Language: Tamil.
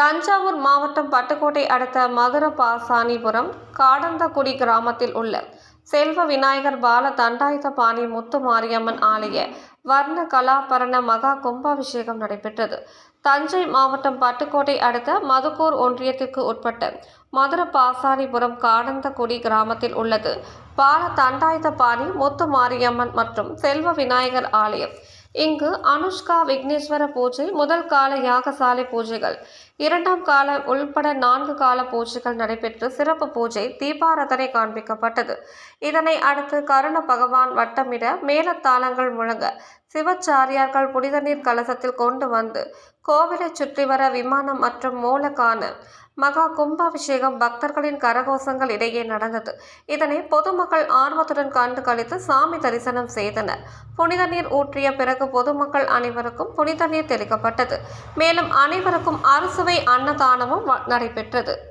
தஞ்சாவூர் மாவட்டம் பட்டுக்கோட்டை அடுத்த மதுர பாசானிபுரம் காடந்தக்குடி கிராமத்தில் உள்ள செல்வ விநாயகர் பால தண்டாயுதபாணி முத்து மாரியம்மன் ஆலய வர்ண கலாபரண மகா கும்பாபிஷேகம் நடைபெற்றது. தஞ்சை மாவட்டம் பட்டுக்கோட்டை அடுத்த மதுக்கூர் ஒன்றியத்திற்கு உட்பட்ட மதுர பாசானிபுரம் காடந்தக்குடி கிராமத்தில் உள்ளது. பால தண்டாயுதபாணி முத்து மாரியம்மன் மற்றும் செல்வ விநாயகர் ஆலயம் இங்கு அனுஷ்கா விக்னேஸ்வர பூஜை முதல் கால யாகசாலை பூஜைகள். இரண்டாம் கால உள்பட நான்கு கால பூஜைகள் நடைபெற்று சிறப்பு பூஜை தீபாராதனை காண்பிக்கப்பட்டது. இதனை அடுத்து கருண பகவான் வட்டமிட மேலத்தாளங்கள் முழங்க சிவச்சாரியார்கள் புனித நீர் கலசத்தில் கொண்டு வந்து கோவிலை சுற்றி வர விமானம் மற்றும் மூலக்கான மகா கும்பாபிஷேகம் பக்தர்களின் கரகோஷங்கள் இடையே நடந்தது. இதனை பொதுமக்கள் ஆர்வத்துடன் கண்டு கழித்து சாமி தரிசனம் செய்தனர். புனித நீர் ஊற்றிய பிறகு பொதுமக்கள் அனைவருக்கும் புனித நீர் தெளிக்கப்பட்டது. மேலும் அனைவருக்கும் அறுசுவை அன்னதானமும் நடைபெற்றது.